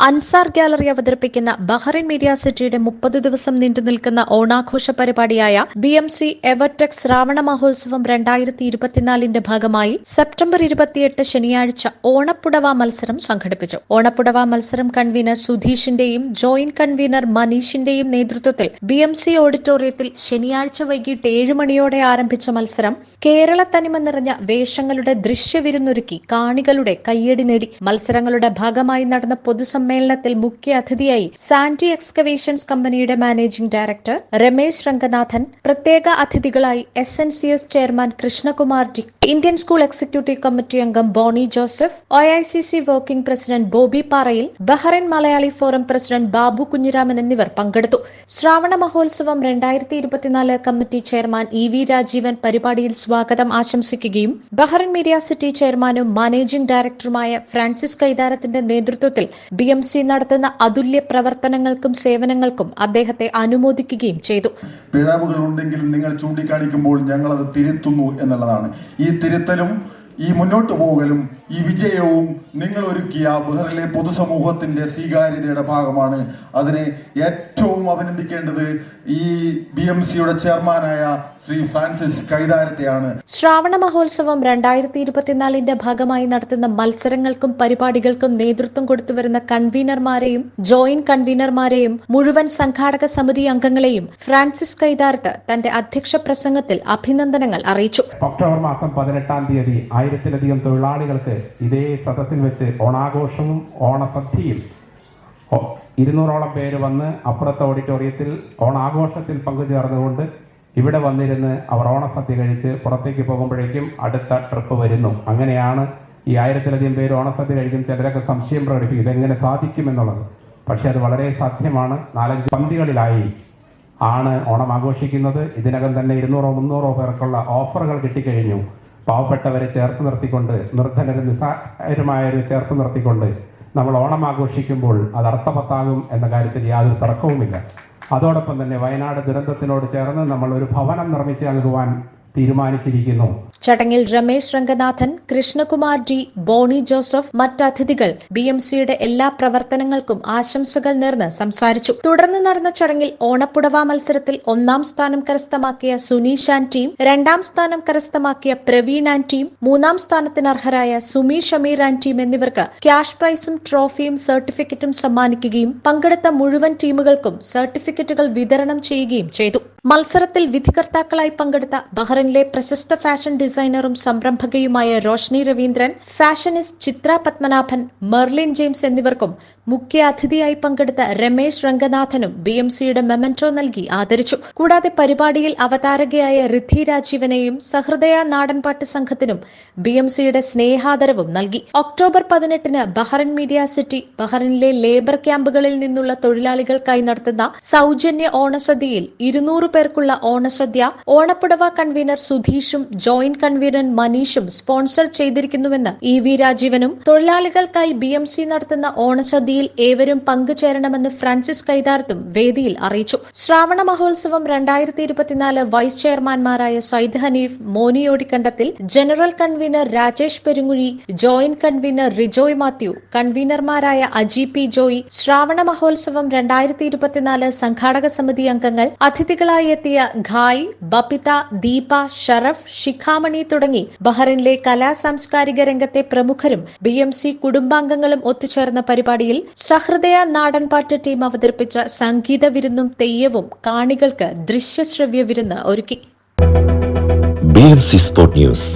Ansar gallery അവതരിപ്പിക്കുന്ന Bahrain media സിറ്റിയുടെ മുപ്പത് ദിവസം നീണ്ടു നിൽക്കുന്ന ഓണാഘോഷ പരിപാടിയായ B M C Evertech Shravana Mahotsavam രണ്ടായിരത്തി ഇരുപത്തിനാലിന്റെ ഭാഗമായി സെപ്റ്റംബർ ഇരുപത്തിയെട്ട് ശനിയാഴ്ച ഓണപ്പുടവ മത്സരം സംഘടിപ്പിച്ചു. ഓണപ്പുടവ മത്സരം കൺവീനർ സുധീഷിന്റെയും ജോയിന്റ് കൺവീനർ മനീഷിന്റെയും നേതൃത്വത്തിൽ ബി എം സി ഓഡിറ്റോറിയത്തിൽ ശനിയാഴ്ച വൈകിട്ട് ഏഴ് മണിയോടെ ആരംഭിച്ച മത്സരം കേരള തനിമ നിറഞ്ഞ വേഷങ്ങളുടെ ദൃശ്യവിരുന്നൊരുക്കി കാണികളുടെ കയ്യടി നേടി. മത്സരങ്ങളുടെ ഭാഗമായി നടന്ന പൊതുസമ്മേളനത്തിൽ മുഖ്യ അതിഥിയായി സാന്റി എക്സ്കവേഷൻസ് കമ്പനിയുടെ മാനേജിംഗ് ഡയറക്ടർ രമേശ് രംഗനാഥൻ പ്രത്യേക അതിഥികളായി S N C S chairman Krishnakumar G Indian school executive committee അംഗം Boney Joseph O I C C working president Boby Parayil Bahrain Malayali forum president Babu Kunhiraman എന്നിവർ പങ്കെടുത്തു. ശ്രാവണ മഹോത്സവം രണ്ടായിരത്തി ഇരുപത്തിനാല് committee chairman E V Rajeevan പരിപാടിയിൽ സ്വാഗതം ആശംസിക്കുകയും Bahrain media city ചെയർമാനും managing ഡയറക്ടറുമായ ഫ്രാൻസിസ് കൈതാരത്തിന്റെ നേതൃത്വത്തിൽ ബി എം സി നടത്തുന്ന അതുല്യ പ്രവർത്തനങ്ങൾക്കും സേവനങ്ങൾക്കും അദ്ദേഹത്തെ അനുമോദിക്കുകയും ചെയ്തു. പിഴവുകൾ ഉണ്ടെങ്കിൽ നിങ്ങൾ ചൂണ്ടിക്കാണിക്കുമ്പോൾ ഞങ്ങൾ അത് തിരുത്തുന്നു എന്നുള്ളതാണ്. ഈ തിരുത്തലും ഈ മുന്നോട്ട് പോകലും ഈ വിജയവും നിങ്ങൾ ഒരുക്കിയ ബഹറിലെ പൊതുസമൂഹത്തിന്റെ സ്വീകാര്യതയുടെ ഭാഗമാണ്. അതിനെ ഏറ്റവും അഭിനന്ദിക്കേണ്ടത് ഈ ബി എം സിയുടെ ചെയർമാനായ ശ്രീ ഫ്രാൻസിസ് കൈതാരത്തെയാണ്. ശ്രാവണ മഹോത്സവം രണ്ടായിരത്തി ഇരുപത്തിനാലിന്റെ ഭാഗമായി നടത്തുന്ന മത്സരങ്ങൾക്കും പരിപാടികൾക്കും നേതൃത്വം കൊടുത്തുവരുന്ന കൺവീനർമാരെയും ജോയിന്റ് കൺവീനർമാരെയും മുഴുവൻ സംഘാടക സമിതി അംഗങ്ങളെയും ഫ്രാൻസിസ് കൈതാരത്ത് തന്റെ അധ്യക്ഷ പ്രസംഗത്തിൽ അഭിനന്ദനങ്ങൾ അറിയിച്ചു. ഒക്ടോബർ മാസം പതിനെട്ടാം തീയതി ആയിരത്തിലധികം തൊഴിലാളികൾക്ക് ഇതേ സദസ്സിൽ വെച്ച് ഓണാഘോഷവും ഓണസദ്യയും. ഇരുന്നൂറോളം പേര് വന്ന് അപ്പുറത്തെ ഓഡിറ്റോറിയത്തിൽ ഓണാഘോഷത്തിൽ പങ്കുചേർന്നുകൊണ്ട് ഇവിടെ വന്നിരുന്ന് അവർ ഓണസദ്യ കഴിച്ച് പുറത്തേക്ക് പോകുമ്പോഴേക്കും അടുത്ത ട്രിപ്പ് വരുന്നു. അങ്ങനെയാണ് ഈ ആയിരത്തിലധികം പേര് ഓണസദ്യ കഴിക്കും ചിലരൊക്കെ സംശയം പ്രകടിപ്പിക്കും ഇതെങ്ങനെ സാധിക്കുമെന്നുള്ളത്. പക്ഷേ അത് വളരെ സാധ്യമാണ്. നാലഞ്ച് പന്തികളിലായി ആണ് ഓണം ആഘോഷിക്കുന്നത്. ഇതിനകം തന്നെ ഇരുന്നൂറോ മുന്നൂറോ പേർക്കുള്ള ഓഫറുകൾ കിട്ടിക്കഴിഞ്ഞു. പാവപ്പെട്ടവരെ ചേർത്ത് നിർത്തിക്കൊണ്ട് നിർധനരെ നിസ്സാരമായവരെ ചേർത്ത് നിർത്തിക്കൊണ്ട് നമ്മൾ ഓണം ആഘോഷിക്കുമ്പോൾ അത് അർത്ഥവത്താകും എന്ന കാര്യത്തിൽ യാതൊരു തർക്കവുമില്ല. അതോടൊപ്പം തന്നെ വയനാട് ദുരന്തത്തിനോട് ചേർന്ന് നമ്മൾ ഒരു ഭവനം നിർമ്മിച്ച് നൽകുവാൻ തീരുമാനിച്ചിരിക്കുന്നു. ചടങ്ങിൽ രമേശ് രംഗനാഥൻ കൃഷ്ണകുമാർ ജി ബോണി ജോസഫ് മറ്റതിഥികൾ ബി എം സിയുടെ എല്ലാ പ്രവർത്തനങ്ങൾക്കും ആശംസകൾ നേർന്ന് സംസാരിച്ചു. തുടർന്ന് നടന്ന ചടങ്ങിൽ ഓണപ്പുടവ മത്സരത്തിൽ ഒന്നാം സ്ഥാനം കരസ്ഥമാക്കിയ സുനീഷ് ആൻഡ് ടീം രണ്ടാം സ്ഥാനം കരസ്ഥമാക്കിയ പ്രവീൺ ആൻഡ് ടീം മൂന്നാം സ്ഥാനത്തിന് അർഹരായ സുമി ഷമീർ ആൻഡ് ടീം എന്നിവർക്ക് ക്യാഷ് പ്രൈസും ട്രോഫിയും സർട്ടിഫിക്കറ്റും സമ്മാനിക്കുകയും പങ്കെടുത്ത മുഴുവൻ ടീമുകൾക്കും സർട്ടിഫിക്കറ്റുകൾ വിതരണം ചെയ്യുകയും ചെയ്തു. മത്സരത്തിൽ വിധികർത്താക്കളായി പങ്കെടുത്ത ബഹ്റിനിലെ പ്രശസ്ത ഫാഷൻ ഡിസൈനറും സംരംഭകയുമായ Roshni Raveendran fashionist Chitra Padmanabhan Merlin James എന്നിവർക്കും മുഖ്യ അതിഥിയായി പങ്കെടുത്ത രമേശ് രംഗനാഥനും ബി എം സിയുടെ മെമന്റോ നൽകി ആദരിച്ചു. കൂടാതെ പരിപാടിയിൽ അവതാരകയായ റിദ്ധി രാജീവനെയും സഹൃദയ നാടൻപാട്ട് സംഘത്തിനും ബി എം സിയുടെ സ്നേഹാദരവും നൽകി. ഒക്ടോബർ പതിനെട്ടിന് ബഹ്റിൻ മീഡിയ സിറ്റി ബഹ്റിനിലെ ലേബർ ക്യാമ്പുകളിൽ നിന്നുള്ള തൊഴിലാളികൾക്കായി നടത്തുന്ന സൗജന്യ ഓണസദ്യയിൽ ഇരുന്നൂറ് പേർക്കുള്ള ഓണസദ്യ ഓണപ്പുടവ കൺവീനർ സുധീഷും ജോയിന്റ് കൺവീനർ മനീഷും സ്പോൺസർ ചെയ്തിരിക്കുന്നുവെന്ന് ഇ വി രാജീവനും തൊഴിലാളികൾക്കായി ബി എം സി നടത്തുന്ന ഓണസദ്യയിൽ ഏവരും പങ്കുചേരണമെന്ന് ഫ്രാൻസിസ് കൈതാരത്തും വേദിയിൽ അറിയിച്ചു. ശ്രാവണ മഹോത്സവം രണ്ടായിരത്തി ഇരുപത്തിനാല് vice ചെയർമാൻമാരായ Syed Haneef Moniyodikandathil general convener Rajesh Perunguzhi joint convener Rijoy Mathew കൺവീനർമാരായ Aji P Joy Shravana Mahotsavam രണ്ടായിരത്തി ഇരുപത്തിനാല് സംഘാടക സമിതി അംഗങ്ങൾ അതിഥികളായി എത്തിയ ഖായ് ബപിത ദീപ ഷറഫ് ശിഖാമണി തുടങ്ങി ബഹ്റിനിലെ കലാ സാംസ്കാരിക രംഗത്തെ പ്രമുഖരും ബി എം സി കുടുംബാംഗങ്ങളും ഒത്തുചേർന്ന പരിപാടിയിൽ സഹൃദയ നാടൻപാട്ട് ടീം അവതരിപ്പിച്ച സംഗീത വിരുന്നും തെയ്യവും കാണികൾക്ക് ദൃശ്യശ്രവ്യ വിരുന്ന് ഒരുക്കി സ്പോർട്സ് ന്യൂസ്.